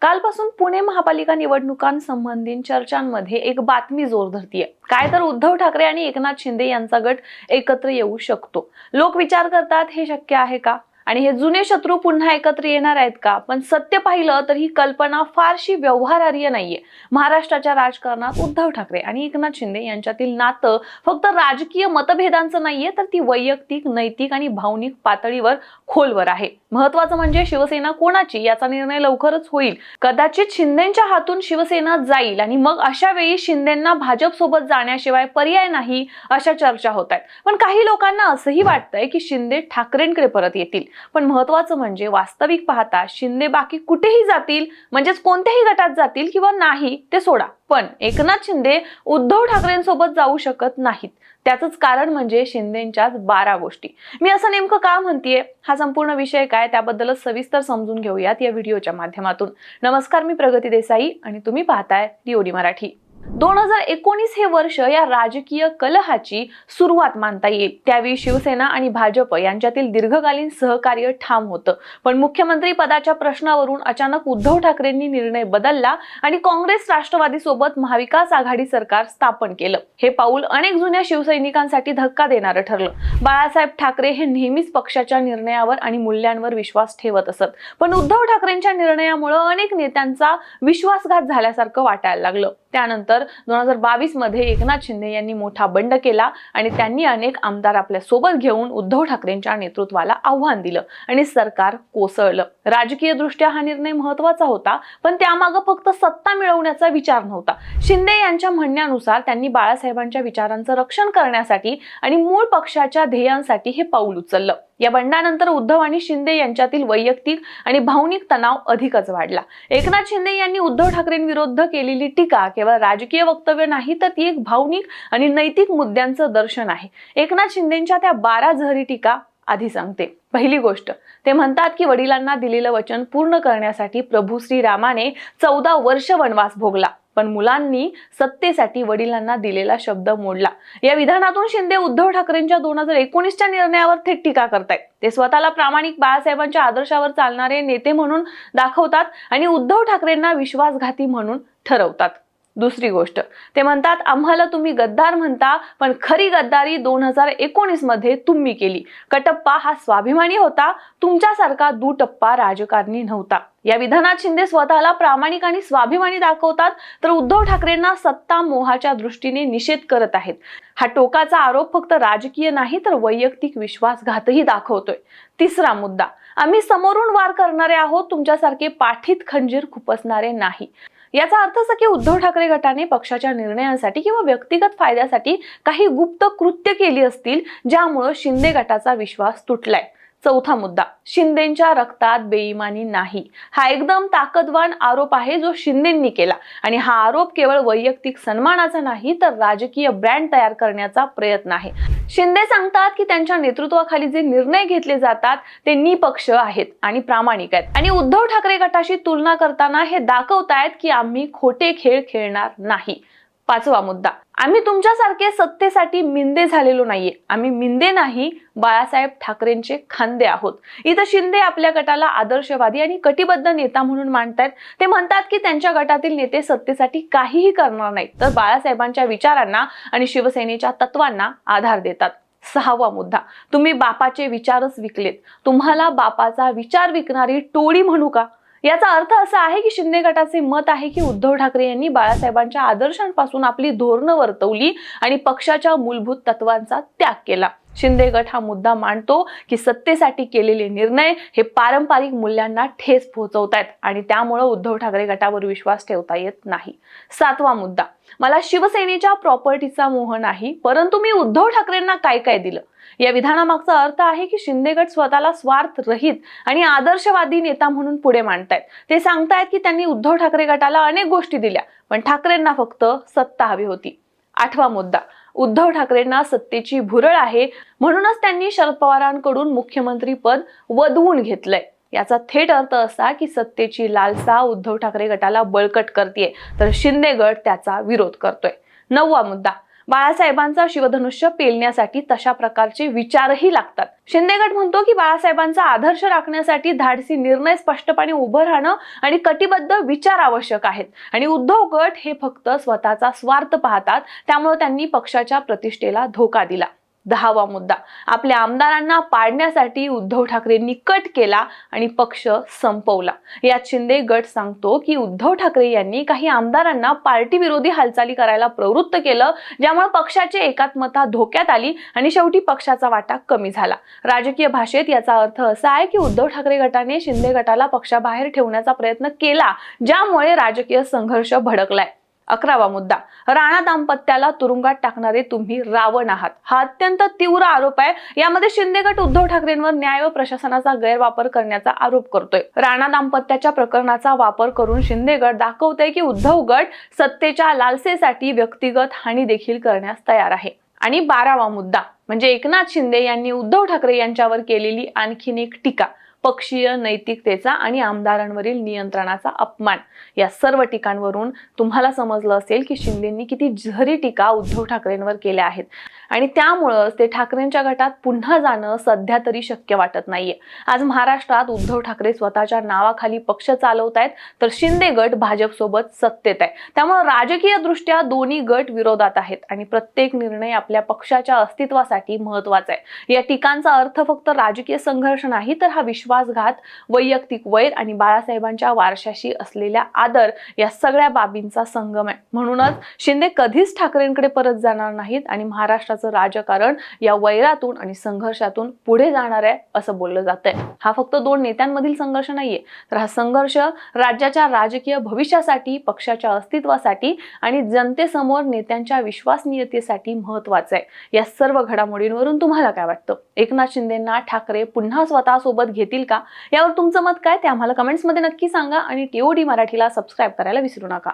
कालपासून पुणे महापालिका निवडणुकांसंबंधी चर्चांमध्ये एक बातमी जोर धरतीये. काय तर उद्धव ठाकरे आणि एकनाथ शिंदे यांचा गट एकत्र येऊ शकतो. लोक विचार करतात हे शक्य आहे का? आणि हे जुने शत्रू पुन्हा एकत्र येणार आहेत का? पण सत्य पाहिलं तर ही कल्पना फारशी व्यवहारार्य नाहीये. महाराष्ट्राच्या राजकारणात उद्धव ठाकरे आणि एकनाथ शिंदे यांच्यातील नातं फक्त राजकीय मतभेदांचं नाहीये तर ती वैयक्तिक नैतिक आणि भावनिक पातळीवर खोलवर आहे. महत्वाचं म्हणजे शिवसेना कोणाची याचा निर्णय लवकरच होईल. कदाचित शिंदेच्या हातून शिवसेना जाईल आणि मग अशा वेळी शिंदेना भाजप सोबत जाण्याशिवाय पर्याय नाही अशा चर्चा होत आहेत. पण काही लोकांना असंही वाटतंय की शिंदे ठाकरेंकडे परत येतील. पण महत्वाचं म्हणजे वास्तविक पाहता शिंदे बाकी कुठेही जातील म्हणजेच कोणत्याही गटात जातील किंवा नाही ते सोडा. पण एकनाथ शिंदे उद्धव ठाकरेंसोबत जाऊ शकत नाहीत. त्याचंच कारण म्हणजे शिंदेच्याच बारा गोष्टी. मी असं नेमकं का म्हणतेय? हा संपूर्ण विषय काय? त्याबद्दलच सविस्तर समजून घेऊयात या व्हिडिओच्या माध्यमातून. नमस्कार मी प्रगती देसाई आणि तुम्ही पाहताय दिओडी मराठी. दोन हजार एकोणीस हे वर्ष या राजकीय कलहाची सुरुवात मानता येईल. त्यावेळी शिवसेना आणि भाजप यांच्यातील दीर्घकालीन सहकार्य ठाम होतं. पण मुख्यमंत्री पदाच्या प्रश्नावरून अचानक उद्धव ठाकरेंनी निर्णय बदलला आणि काँग्रेस राष्ट्रवादी सोबत महाविकास आघाडी सरकार स्थापन केलं. हे पाऊल अनेक जुन्या शिवसैनिकांसाठी धक्का देणारं ठरलं. बाळासाहेब ठाकरे हे नेहमीच पक्षाच्या निर्णयावर आणि मूल्यांवर विश्वास ठेवत असत. पण उद्धव ठाकरेंच्या निर्णयामुळे अनेक नेत्यांचा विश्वासघात झाल्यासारखं वाटायला लागलं. त्यानंतर दोन हजार बावीसमध्ये एकनाथ शिंदे यांनी मोठा बंड केला आणि त्यांनी अनेक आमदार आपल्यासोबत घेऊन उद्धव ठाकरेंच्या नेतृत्वाला आव्हान दिलं आणि सरकार कोसळलं. राजकीय दृष्ट्या हा निर्णय महत्त्वाचा होता पण त्यामागं फक्त सत्ता मिळवण्याचा विचार नव्हता. शिंदे यांच्या म्हणण्यानुसार त्यांनी बाळासाहेबांच्या विचारांचं रक्षण करण्यासाठी आणि मूळ पक्षाच्या ध्येयांसाठी हे पाऊल उचललं. या बंडानंतर उद्धव आणि शिंदे यांच्यातील वैयक्तिक आणि भावनिक तणाव अधिकच वाढला. एकनाथ शिंदे यांनी उद्धव ठाकरेंविरुद्ध केलेली टीका केवळ राजकीय वक्तव्य नाही तर ती एक भावनिक आणि नैतिक मुद्द्यांचं दर्शन आहे. एकनाथ शिंदेच्या त्या बारा झरी टीका आधी सांगते. पहिली गोष्ट ते म्हणतात की वडिलांना दिलेलं वचन पूर्ण करण्यासाठी प्रभू श्रीरामाने चौदा वर्ष वनवास भोगला. पण मुलांनी सत्तेसाठी वडिलांना दिलेला शब्द मोडला. या विधानातून शिंदे उद्धव ठाकरेंच्या दोन हजार एकोणीसच्या निर्णयावर थेट टीका करतायत. ते स्वतःला प्रामाणिक बाळासाहेबांच्या आदर्शावर चालणारे नेते म्हणून दाखवतात आणि उद्धव ठाकरेंना विश्वासघाती म्हणून ठरवतात. दुसरी गोष्ट. ते म्हणतात आम्हाला तुम्ही गद्दार म्हणता पण खरी गद्दारी दोन हजार एकोणीसमध्ये तुम्ही केली. कटप्पा हा स्वाभिमानी होता तुमच्यासारखा दुटप्पा राजकारणी नव्हता. या विधानात शिंदे स्वतःला प्रामाणिक आणि स्वाभिमानी दाखवतात तर उद्धव ठाकरेंना सत्ता मोहाच्या दृष्टीने निषेध करत आहेत. हा टोकाचा आरोप फक्त राजकीय नाही तर वैयक्तिक विश्वासघातही दाखवतोय. तिसरा मुद्दा. आम्ही समोरून वार करणारे आहोत तुमच्यासारखे पाठीत खंजीर खुपसणारे नाही. याचा अर्थ असा की उद्धव ठाकरे गटाने पक्षाच्या निर्णयांसाठी किंवा व्यक्तिगत फायद्यासाठी काही गुप्त कृत्य केली असतील ज्यामुळं शिंदे गटाचा विश्वास तुटलाय. चौथा मुद्दा शिंदेच्या रक्तात बेईमानी नाही. हा एकदम ताकदवान आरोप आहे जो शिंदेंनी केला. आणि हा आरोप केवळ वैयक्तिक सन्मानाचा नाही तर राजकीय ब्रँड तयार करण्याचा प्रयत्न आहे. शिंदे सांगतात की त्यांच्या नेतृत्वाखाली जे निर्णय घेतले जातात ते निपक्ष आहेत आणि प्रामाणिक आहेत. आणि उद्धव ठाकरे गटाशी तुलना करताना हे दाखवतायत की आम्ही खोटे खेळ खेळणार नाही. पाचवा मुद्दा. आम्ही तुमच्यासारखे सत्तेसाठी मिंदे झालेलो नाहीये. आम्ही मिंदे नाही बाळासाहेब ठाकरेंचे खांदे आहोत. इथं शिंदे आपल्या गटाला आदर्शवादी आणि कटिबद्ध नेता म्हणून मांडतायत ते म्हणतात की त्यांच्या गटातील नेते सत्तेसाठी काहीही करणार नाहीत. तर बाळासाहेबांच्या विचारांना आणि शिवसेनेच्या तत्वांना आधार देतात. सहावा मुद्दा. तुम्ही बापाचे विचारच विकलेत. तुम्हाला बापाचा विचार विकणारी टोळी म्हणू का? याचा अर्थ असा आहे की शिंदे गटाचे मत आहे की उद्धव ठाकरे यांनी बाळासाहेबांच्या आदर्शांपासून आपली धोरणं वर्तवली आणि पक्षाच्या मूलभूत तत्वांचा त्याग केला. शिंदे गट हा मुद्दा मांडतो की सत्तेसाठी केलेले निर्णय हे पारंपरिक मूल्यांना ठेस पोहोचवतायत आणि त्यामुळं उद्धव ठाकरे गटावर विश्वास ठेवता येत नाही. सातवा मुद्दा. मला शिवसेनेच्या प्रॉपर्टीचा मोह नाही परंतु मी उद्धव ठाकरेंना काय काय दिलं? या विधानामागचा अर्थ आहे की शिंदे गट स्वतःला स्वार्थ रहित आणि आदर्शवादी नेता म्हणून पुढे मांडतायत. ते सांगतायत की त्यांनी उद्धव ठाकरे गटाला अनेक गोष्टी दिल्या पण ठाकरेंना फक्त सत्ता हवी होती. आठवा मुद्दा. उद्धव ठाकरेंना सत्तेची भुरळ आहे. म्हणूनच त्यांनी शरद पवारांकडून मुख्यमंत्री पद वधवून घेतलंय. याचा थेट अर्थ असा की सत्तेची लालसा उद्धव ठाकरे गटाला बळकट करते तर शिंदे गट त्याचा विरोध करतोय. नववा मुद्दा. बाळासाहेबांचा शिवधनुष्य पेलण्यासाठी तशा प्रकारचे विचारही लागतात. शिंदेगट म्हणतो की बाळासाहेबांचा आदर्श राखण्यासाठी धाडसी निर्णय स्पष्टपणे उभं राहणं आणि कटिबद्ध विचार आवश्यक आहेत. आणि उद्धव गट हे फक्त स्वतःचा स्वार्थ पाहतात त्यामुळे त्यांनी पक्षाच्या प्रतिष्ठेला धोका दिला. दहावा मुद्दा. आपल्या आमदारांना पाडण्यासाठी उद्धव ठाकरेंनी कट केला आणि पक्ष संपवला. यात शिंदे गट सांगतो की उद्धव ठाकरे यांनी काही आमदारांना पार्टी विरोधी हालचाली करायला प्रवृत्त केलं ज्यामुळे पक्षाची एकात्मता धोक्यात आली आणि शेवटी पक्षाचा वाटा कमी झाला. राजकीय भाषेत याचा अर्थ असा आहे की उद्धव ठाकरे गटाने शिंदे गटाला पक्षाबाहेर ठेवण्याचा प्रयत्न केला ज्यामुळे राजकीय संघर्ष भडकलाय. अकरावा मुद्दा. राणा दाम्पत्याला तुरुंगात टाकणारे तुम्ही रावण आहात. हा अत्यंत तीव्र आरोप आहे. यामध्ये शिंदे गट उद्धव ठाकरेंवर न्याय व प्रशासनाचा गैरवापर करण्याचा आरोप करतोय. राणा दाम्पत्याच्या प्रकरणाचा वापर करून शिंदे गट दाखवतोय की उद्धव गट सत्तेच्या लालसेसाठी व्यक्तिगत हानी देखील करण्यास तयार आहे. आणि बारावा मुद्दा. म्हणजे एकनाथ शिंदे यांनी उद्धव ठाकरे यांच्यावर केलेली आणखीन एक टीका पक्षीय नैतिकतेचा आणि आमदारांवरील नियंत्रणाचा अपमान. या सर्व टीकांवरून तुम्हाला समजलं असेल की शिंदेंनी किती झरी टीका उद्धव ठाकरेंवर केल्या आहेत आणि त्यामुळंच ते ठाकरेंच्या गटात पुन्हा जाणं सध्या तरी शक्य वाटत नाहीये. आज महाराष्ट्रात उद्धव ठाकरे स्वतःच्या नावाखाली पक्ष चालवत आहेत तर शिंदे गट भाजपसोबत सत्तेत आहे. त्यामुळे राजकीय दृष्ट्या दोन्ही गट विरोधात आहेत आणि प्रत्येक निर्णय आपल्या पक्षाच्या अस्तित्वासाठी महत्त्वाचा आहे. या टीकांचा अर्थ फक्त राजकीय संघर्ष नाही तर हा विश्वासघात वैयक्तिक वैर आणि बाळासाहेबांच्या वारशाशी असलेल्या आदर या सगळ्या बाबींचा संगम आहे. म्हणूनच शिंदे कधीच ठाकरेंकडे परत जाणार नाहीत आणि महाराष्ट्राचं राजकारण या वैरातून आणि संघर्षातून पुढे जाणार आहे असं बोललं जात आहे. हा फक्त दोन नेत्यांमधील संघर्ष नाहीये तर हा संघर्ष राज्याच्या राजकीय भविष्यासाठी पक्षाच्या अस्तित्वासाठी आणि जनतेसमोर नेत्यांच्या विश्वासनीयतेसाठी महत्त्वाचा आहे. या सर्व घडामोडींवरून तुम्हाला काय वाटतं? एकनाथ शिंदेना ठाकरे पुन्हा स्वतः सोबत घेतील का? यावर तुमचं मत काय? ते आम्हाला कमेंट्समध्ये नक्की सांगा आणि टीओडी मराठीला सबस्क्राईब करायला विसरू नका.